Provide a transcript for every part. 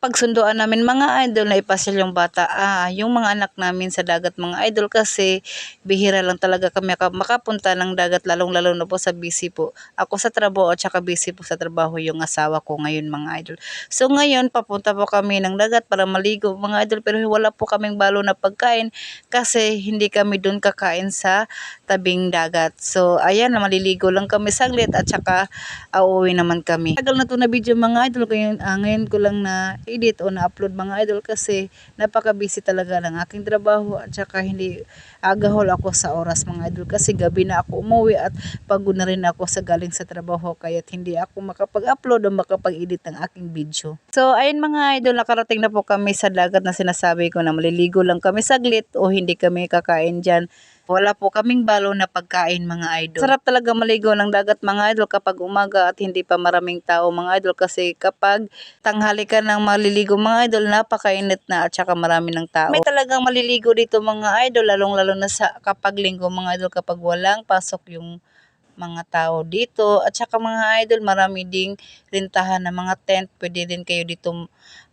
pagsunduan namin mga idol na ipasyal yung bata, ah, yung mga anak namin sa dagat mga idol kasi bihira lang talaga kami maka- makapunta ng dagat lalong lalo na po sa busy po. Ako sa trabaho at saka busy po sa trabaho yung asawa ko ngayon mga idol. So ngayon papunta po kami ng dagat para maligo mga idol pero wala po kaming balo na pagkain kasi hindi kami doon kakain sa tabing dagat. So ayan maliligo lang kami saglit at saka auwi naman kami. Tagal na to na video mga idol ngayon, ah, ngayon ko lang na edit o na-upload mga idol kasi napaka-busy talaga ng aking trabaho at saka hindi agahol ako sa oras mga idol kasi gabi na ako umuwi at pagod na rin ako sa galing sa trabaho kaya hindi ako makapag-upload o makapag-edit ng aking video. So ayun mga idol nakarating na po kami sa dagat na sinasabi ko na maliligo lang kami saglit o hindi kami kakain dyan. Wala po kaming balo na pagkain mga idol. Sarap talaga maligo ng dagat mga idol kapag umaga at hindi pa maraming tao mga idol. Kasi kapag tanghali ka ng maliligo mga idol napakainit na at saka marami ng tao. May talagang maliligo dito mga idol lalong lalo na sa kapag linggo mga idol. Kapag walang pasok yung mga tao dito. At saka mga idol marami ding rintahan ng mga tent. Pwede din kayo dito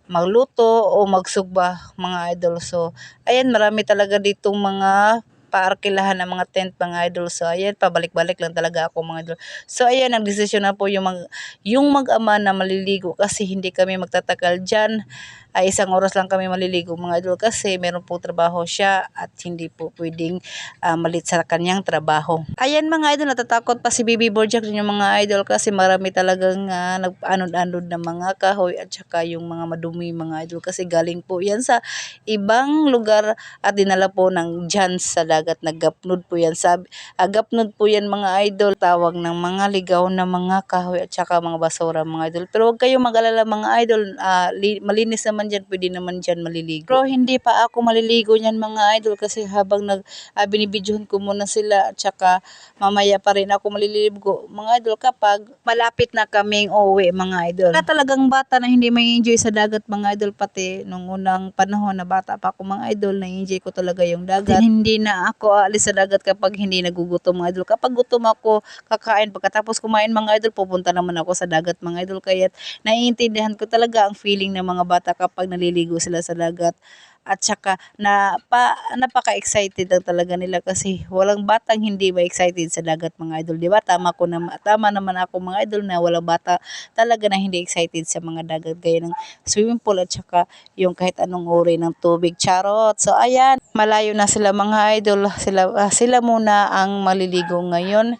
magluto o magsugba mga idol. So ayan marami talaga ditong mga paarkilahan ng mga tent mga idol. So ayan, pabalik-balik lang talaga ako mga idol. So ayan, nagdesisyon na po yung mag, yung mag-ama na maliligo kasi hindi kami magtatagal dyan. Ay isang oras lang kami maliligo mga idol kasi meron po trabaho siya at hindi po pwedeng ah, malit sa kanyang trabaho. Ayan mga idol, natatakot pa si Bibi Bojack yung mga idol kasi marami talagang uh, nag-anod-anod na mga kahoy at saka yung mga madumi mga idol kasi galing po yan sa ibang lugar at dinala po ng dyan sa dagat naggapnod po yan. Sabi agapnod po yan mga idol. Tawag ng mga ligaw na mga kahoy at saka mga basura mga idol. Pero huwag kayong mag-alala mga idol. Li- malinis naman dyan pwede naman dyan maliligo. Pero hindi pa ako maliligo niyan mga idol kasi habang nag uh, binibidyohan ko muna sila at saka mamaya pa rin ako maliligo mga idol kapag malapit na kaming uuwi mga idol. Na talagang bata na hindi may enjoy sa dagat mga idol pati nung unang panahon na bata pa ako mga idol na enjoy ko talaga yung dagat. Hindi na ako aalis sa dagat kapag hindi nagugutom mga idol. Kapag gutom ako kakain. Pagkatapos kumain mga idol pupunta naman ako sa dagat mga idol. Kaya naiintindihan ko talaga ang feeling ng mga bata kapag naliligo sila sa dagat at saka na pa, napaka-excited lang talaga nila kasi walang batang hindi ba excited sa dagat mga idol, di ba? Tama ko na tama naman ako mga idol na walang bata talaga na hindi excited sa mga dagat gaya ng swimming pool at saka yung kahit anong uri ng tubig. Charot. So ayan, malayo na sila mga idol. Sila ah, sila muna ang maliligo ngayon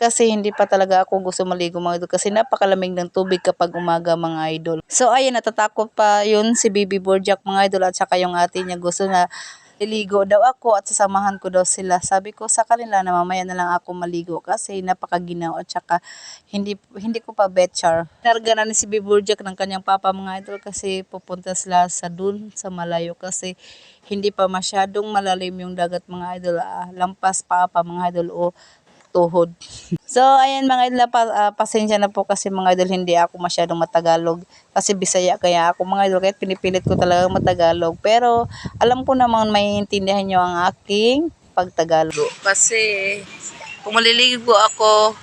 kasi hindi pa talaga ako gusto maligo mga idol kasi napakalamig ng tubig kapag umaga mga idol. So ayun, natatakot pa yun si Bibi Borjak mga idol at saka yung ate niya gusto na liligo daw ako at sasamahan ko daw sila. Sabi ko sa kanila na mamaya na lang ako maligo kasi napakaginaw at saka hindi hindi ko pa betchar. Narga na ni si Bibi Borjak ng kanyang papa mga idol kasi pupunta sila sa dun sa malayo kasi hindi pa masyadong malalim yung dagat mga idol. Ah, lampas pa pa mga idol o tuhod. So, ayan mga idol, pa, ah, pasensya na po kasi mga idol, hindi ako masyadong matagalog. Kasi bisaya kaya ako mga idol, kahit pinipilit ko talaga matagalog. Pero, alam ko naman may intindihan nyo ang aking pagtagalog. Kasi, kung maliligo ako,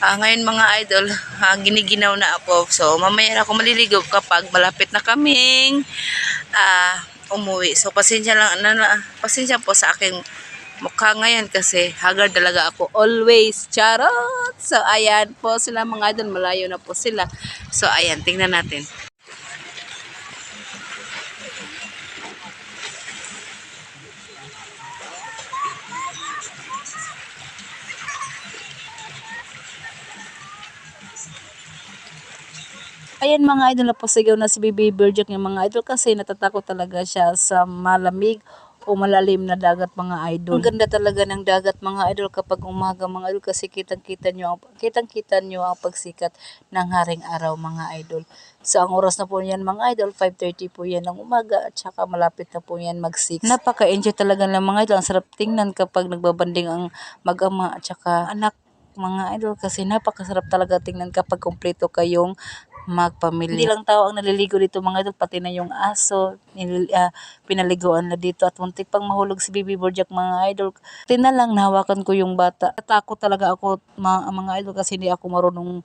ah, ngayon mga idol, ah, giniginaw na ako. So, mamaya na ako maliligo kapag malapit na kaming ah, umuwi. So, pasensya lang, na, na, pasensya po sa aking mukha ngayon kasi haggard talaga ako always. Charot! So, ayan po sila mga idol. Malayo na po sila. So, ayan. Tingnan natin. Ayan mga idol, napasigaw na si Bibi Berjack yung mga idol kasi natatakot talaga siya sa malamig o malalim na dagat mga idol. Ang ganda talaga ng dagat mga idol kapag umaga mga idol kasi kitang-kita nyo, ang, kitang-kita nyo ang pagsikat ng haring araw mga idol. So ang oras na po yan mga idol, 5.30 po yan ng umaga at saka malapit na po yan mag 6. Napaka-enjoy talaga ng mga idol. Ang sarap tingnan kapag nagbabanding ang mag-ama at saka anak mga idol kasi napakasarap talaga tingnan kapag kumpleto kayong magpamilya. Hindi lang tao ang naliligo dito mga idol, pati na yung aso, nil, ah, pinaliguan na dito at muntik pang mahulog si Bibi Borjak mga idol. Tina lang nahawakan ko yung bata. Natakot talaga ako mga, mga idol kasi hindi ako marunong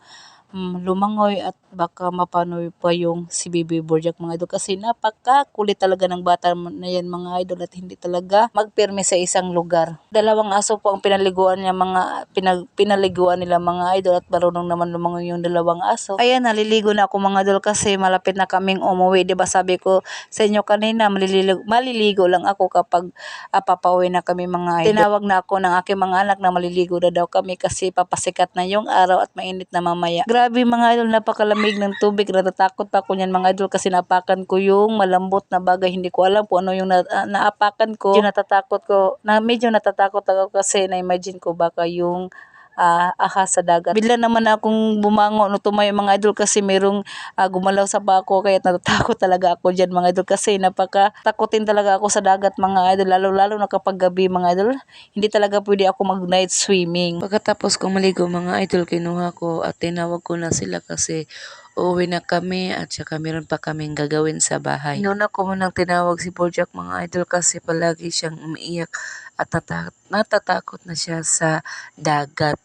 mm, lumangoy at baka mapanoy pa yung si Bibi Borjak mga idol kasi napakakulit talaga ng bata na yan mga idol at hindi talaga magpirme sa isang lugar. Dalawang aso po ang pinaliguan niya mga pinag, pinaliguan nila mga idol at marunong naman lumangoy yung dalawang aso. Ayan naliligo na ako mga idol kasi malapit na kaming umuwi. ba sabi ko sa inyo kanina maliligo, maliligo lang ako kapag uh, papauwi na kami mga idol. Tinawag na ako ng aking mga anak na maliligo na daw kami kasi papasikat na yung araw at mainit na mamaya. Grabe mga idol, napakalamig ng tubig. Natatakot pa ako niyan mga idol kasi napakan ko yung malambot na bagay. Hindi ko alam kung ano yung na, uh, naapakan ko. Medyo natatakot ko. Na, medyo natatakot ako kasi na-imagine ko baka yung uh, ahas sa dagat. Bigla naman akong bumangon no tumayo mga idol kasi merong uh, gumalaw sa bako kaya natatakot talaga ako diyan mga idol kasi napaka takutin talaga ako sa dagat mga idol lalo lalo na kapag gabi mga idol hindi talaga pwede ako mag night swimming. Pagkatapos kong maligo mga idol kinuha ko at tinawag ko na sila kasi uuwi na kami at saka meron pa kaming gagawin sa bahay. Noon ako munang tinawag si Bojack mga idol kasi palagi siyang umiiyak at nata- natatakot na siya sa dagat.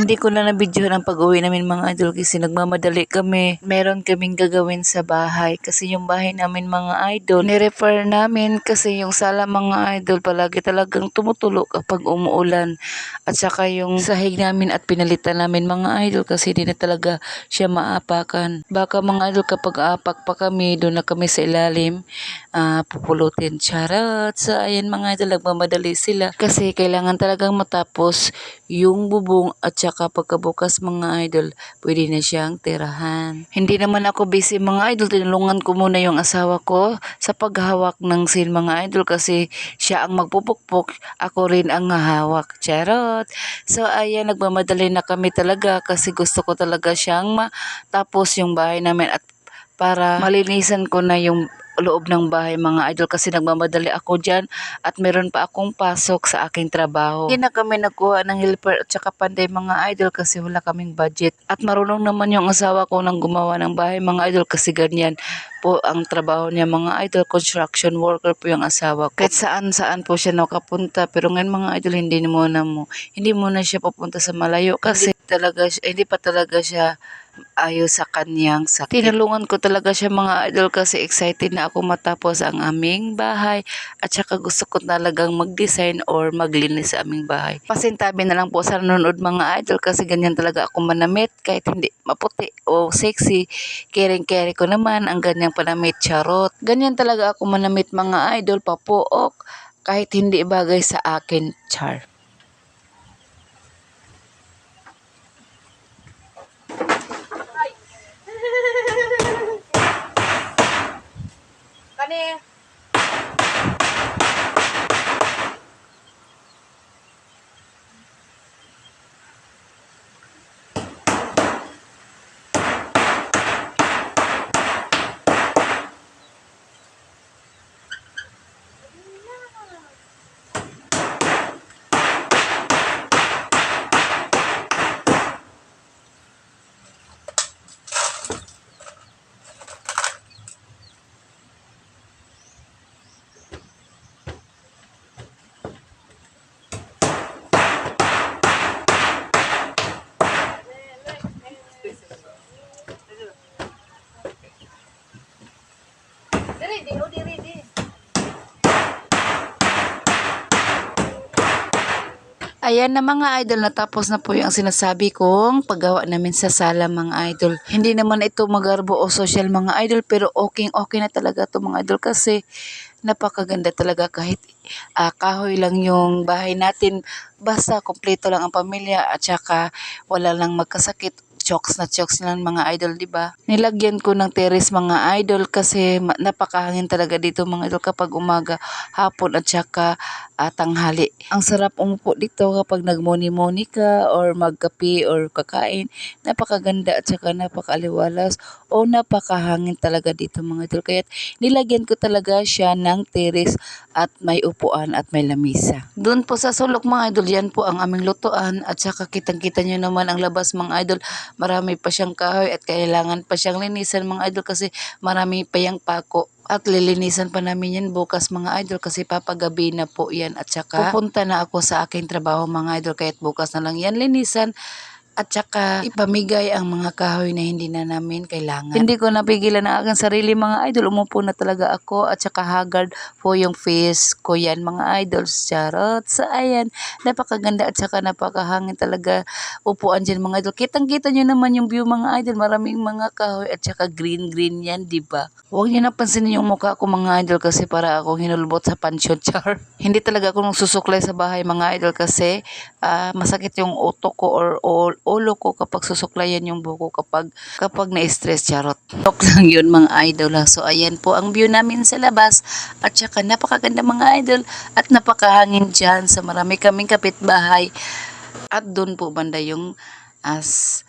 Hindi ko na nabidyohan ang pag-uwi namin mga idol kasi nagmamadali kami. Meron kaming gagawin sa bahay kasi yung bahay namin mga idol, ni-refer namin kasi yung sala mga idol palagi talagang tumutulo kapag umuulan. At saka yung sahig namin at pinalitan namin mga idol kasi di na talaga siya maapakan. Baka mga idol kapag apak pa kami, doon na kami sa ilalim, uh, pupulutin. Charot! So ayan mga idol, nagmamadali sila kasi kailangan talagang matapos yung bubong at saka pagkabukas mga idol, pwede na siyang tirahan. Hindi naman ako busy mga idol, tinulungan ko muna yung asawa ko sa paghawak ng sin mga idol kasi siya ang magpupukpok, ako rin ang hahawak. Charot! So ayan, nagmamadali na kami talaga kasi gusto ko talaga siyang matapos yung bahay namin at para malinisan ko na yung loob ng bahay mga idol kasi nagmamadali ako dyan at meron pa akong pasok sa aking trabaho. Hindi na kami nagkuha ng helper at saka panday mga idol kasi wala kaming budget. At marunong naman yung asawa ko nang gumawa ng bahay mga idol kasi ganyan po ang trabaho niya mga idol. Construction worker po yung asawa ko. Kahit saan saan po siya nakapunta pero ngayon mga idol hindi muna mo hindi muna siya papunta sa malayo kasi talaga hindi pa talaga siya ayos sa kanyang sakit. Tinulungan ko talaga siya mga idol kasi excited na ako matapos ang aming bahay at saka gusto ko talagang mag-design or maglinis sa aming bahay. Pasintabi na lang po sa nanonood mga idol kasi ganyan talaga ako manamit kahit hindi maputi o sexy. Kering-keri ko naman ang ganyang panamit charot. Ganyan talaga ako manamit mga idol papuok kahit hindi bagay sa akin char. Bye. Ayan na mga idol, natapos na po yung sinasabi kong paggawa namin sa sala mga idol. Hindi naman ito magarbo o social mga idol pero okay okay na talaga to mga idol kasi napakaganda talaga kahit uh, kahoy lang yung bahay natin basta kompleto lang ang pamilya at saka wala lang magkasakit chokes na chokes lang mga idol, di ba? Nilagyan ko ng terrace mga idol kasi napakahangin talaga dito mga idol kapag umaga, hapon at saka ah, tanghali. Ang sarap umupo dito kapag nagmoni-moni ka or magkape or kakain. Napakaganda at saka napakaliwalas o napakahangin talaga dito mga idol. Kaya nilagyan ko talaga siya ng terrace at may upuan at may lamisa. Doon po sa sulok mga idol, yan po ang aming lutuan at saka kitang-kita nyo naman ang labas mga idol. Marami pa siyang kahoy at kailangan pa siyang linisan mga idol kasi marami pa yung pako. At lilinisan pa namin yan bukas mga idol kasi papagabi na po yan. At saka pupunta na ako sa aking trabaho mga idol kaya't bukas na lang yan linisan at saka ipamigay ang mga kahoy na hindi na namin kailangan. Hindi ko napigilan ang aking sarili mga idol. Umupo na talaga ako at saka haggard po yung face ko yan mga idol. Charot. So ayan, napakaganda at saka napakahangin talaga upuan dyan mga idol. Kitang kita nyo naman yung view mga idol. Maraming mga kahoy at saka green green yan, di ba? Huwag nyo napansinin yung mukha ko mga idol kasi para akong hinulbot sa pansyon char. hindi talaga ako nung susuklay sa bahay mga idol kasi ah, masakit yung utok ko or, or ulo ko kapag susuklayan yung buko kapag kapag na-stress charot. Joke lang yun mga idol ha. So ayan po ang view namin sa labas at saka napakaganda mga idol at napakahangin dyan sa marami kaming kapitbahay. At doon po banda yung as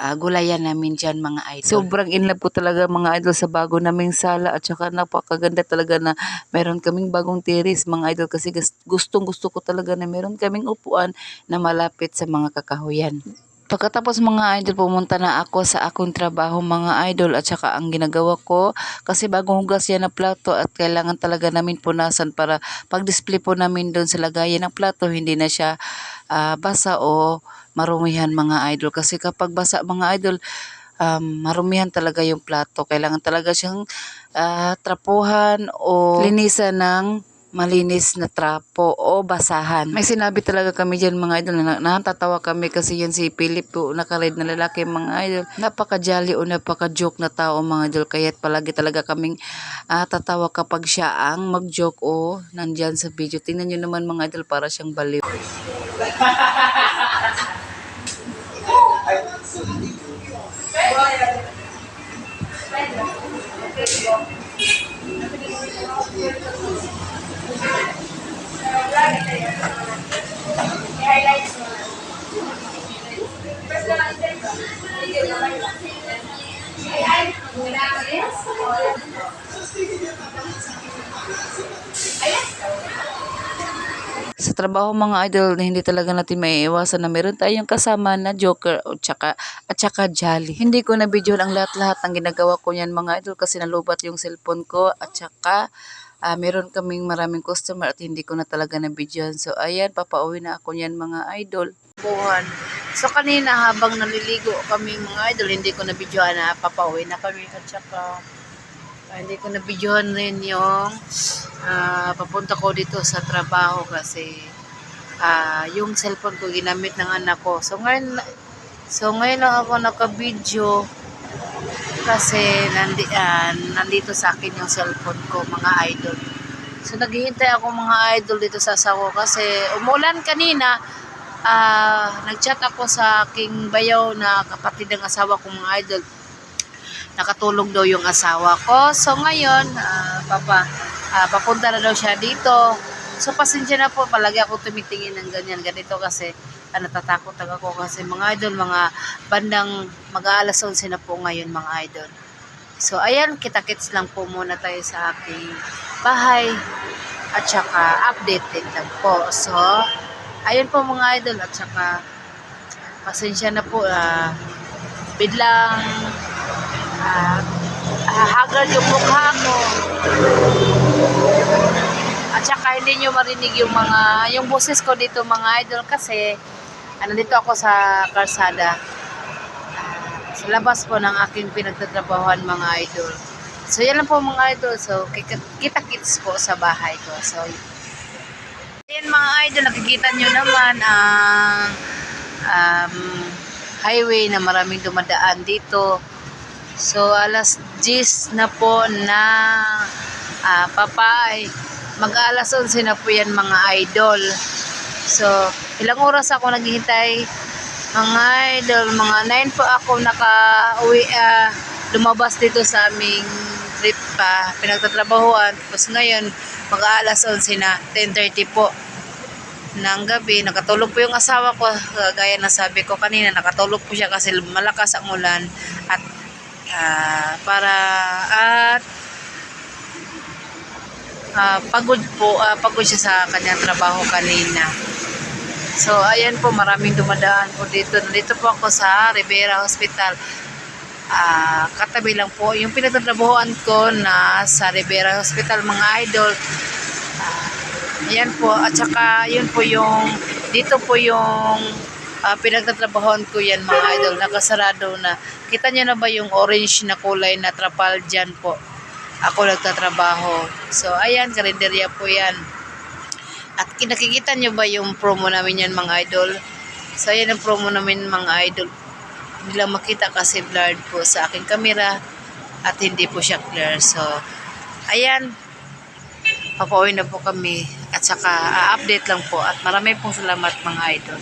ah, gulayan namin dyan mga idol. Sobrang in love po talaga mga idol sa bago naming sala at saka napakaganda talaga na meron kaming bagong terrace mga idol kasi gustong gusto ko talaga na meron kaming upuan na malapit sa mga kakahuyan. Pagkatapos mga idol, pumunta na ako sa akong trabaho mga idol at saka ang ginagawa ko. Kasi bagong hugas yan na plato at kailangan talaga namin punasan para pag-display po namin doon sa lagayan ng plato hindi na siya ah, basa o marumihan mga idol. Kasi kapag basa mga idol um, marumihan talaga yung plato. Kailangan talaga siyang ah, trapuhan o linisan ng malinis na trapo o basahan. May sinabi talaga kami dyan mga idol na natatawa kami kasi yan si Philip po nakared na lalaki mga idol. Napaka-jolly o napaka-joke na tao mga idol kaya't palagi talaga kaming ah, tatawa kapag siya ang mag-joke o nandyan sa video. Tingnan nyo naman mga idol para siyang baliw. sa trabaho mga idol hindi talaga natin maiiwasan na meron tayong kasama na joker o tsaka, at tsaka jolly. Hindi ko na video ang lahat-lahat ng ginagawa ko yan mga idol kasi nalubat yung cellphone ko at tsaka ah, meron kaming maraming customer at hindi ko na talaga na videohan. So ayan, papauwi na ako yan mga idol. Buwan. So kanina habang naliligo kami mga idol, hindi ko na videohan na papauwi na kami at tsaka ah, hindi ko na videohan rin yung ah, papunta ko dito sa trabaho kasi ah, yung cellphone ko ginamit ng anak ko. So ngayon, so ngayon lang ako naka-video kasi nandi, ah, nandito sa akin yung cellphone ko mga idol. So naghihintay ako mga idol dito sa asawa ko kasi umulan kanina. ah nagchat ako sa aking bayaw na kapatid ng asawa ko mga idol nakatulog daw yung asawa ko. So ngayon, ah, papa, ah, papunta na daw siya dito. So pasensya na po, palagi ako tumitingin ng ganyan, ganito kasi ah, natatakot ako kasi mga idol, mga bandang mag-aalas 11 na po ngayon mga idol. So ayan, kita-kits lang po muna tayo sa aking bahay at saka updated lang po. So, ayun po mga idol at saka pasensya na po, ah, biglang ah, ah, haggard yung mukha ko. At saka hindi nyo marinig yung mga, yung boses ko dito mga idol kasi ano dito ako sa karsada. Ah, sa labas po ng aking pinagtatrabahuan mga idol. So yan lang po mga idol. So kita-kits po sa bahay ko. So yan mga idol, nakikita nyo naman ang um, highway na maraming dumadaan dito. So, alas 10 na po na ah, papay. Mag-alas 11 na po yan mga idol. So, ilang oras ako naghihintay Mga idol, mga 9 po ako naka-uwi, ah, lumabas dito sa aming trip pa, pinagtatrabahuan. Tapos ngayon, mag-aalas 11 na, 10.30 po ng gabi. Nakatulog po yung asawa ko, gaya na sabi ko kanina, nakatulog po siya kasi malakas ang ulan. At ah, para, at ah, pagod po, ah, pagod siya sa kanyang trabaho kanina. So, ayan po, maraming dumadaan po dito. Nandito po ako sa Rivera Hospital. Ah, katabi lang po yung pinagtatrabahoan ko na sa Rivera Hospital, mga idol. Ah, ayan po, at saka yun po yung, dito po yung ah, pinagtatrabahoan ko yan, mga idol. Nakasarado na. Kita nyo na ba yung orange na kulay na trapal dyan po? Ako nagtatrabaho. So, ayan, karinderya po yan. At kinakikita nyo ba yung promo namin yan mga idol? So ayan ang promo namin mga idol. Hindi lang makita kasi blurred po sa aking camera at hindi po siya clear. So ayan, papauwi na po kami at saka a-update lang po at marami pong salamat mga idol.